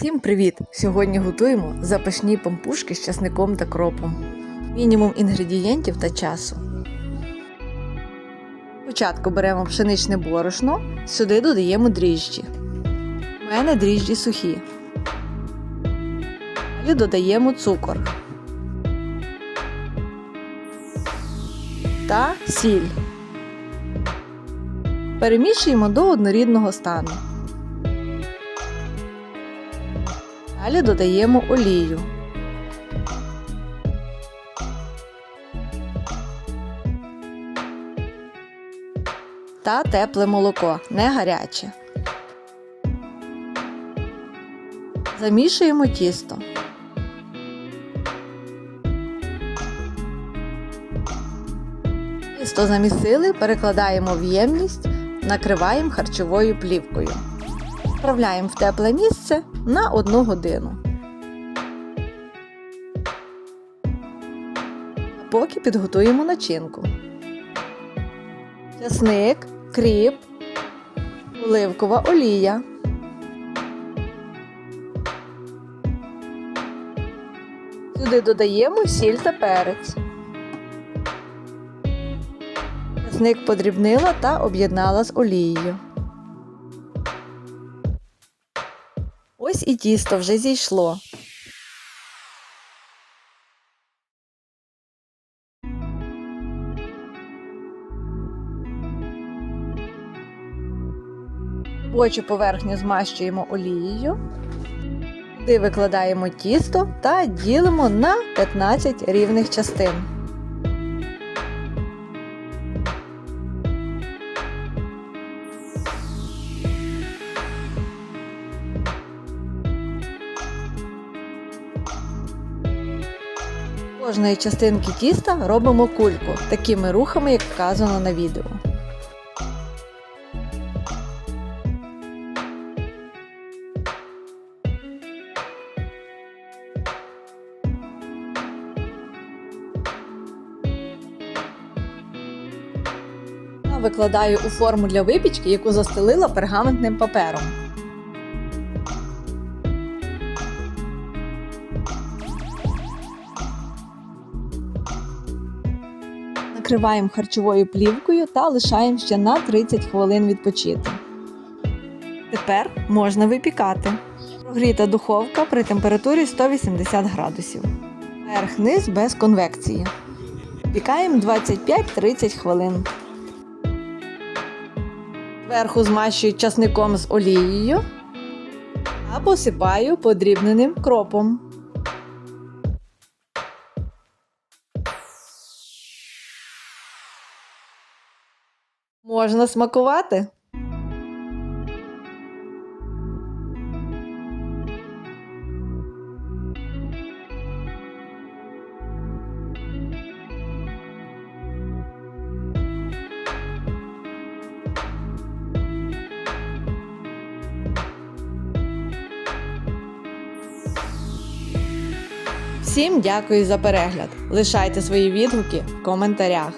Всім привіт! Сьогодні готуємо запашні пампушки з часником та кропом. Мінімум інгредієнтів та часу. Спочатку беремо пшеничне борошно, сюди додаємо дріжджі. У мене дріжджі сухі. Далі додаємо цукор та сіль. Перемішуємо до однорідного стану. Далі додаємо олію. Та тепле молоко, не гаряче. Замішуємо тісто. Тісто замісили, перекладаємо в ємність, накриваємо харчовою плівкою. Вправляємо в тепле місце на 1 годину. Поки підготуємо начинку. Часник, кріп, оливкова олія. Сюди додаємо сіль та перець. Часник подрібнила та об'єднала з олією. Ось і тісто вже зійшло. Робочу поверхню змащуємо олією. Туди викладаємо тісто та ділимо на 15 рівних частин. Кожної частинки тіста робимо кульку такими рухами, як вказано на відео. Викладаю у форму для випічки, яку застелила пергаментним папером. Накриваємо харчовою плівкою та лишаємо ще на 30 хвилин відпочити. Тепер можна випікати. Прогріта духовка при температурі 180 градусів. Верх-низ без конвекції. Випікаємо 25-30 хвилин. Зверху змащую часником з олією та посипаю подрібненим кропом. Можна смакувати. Всім дякую за перегляд. Лишайте свої відгуки в коментарях.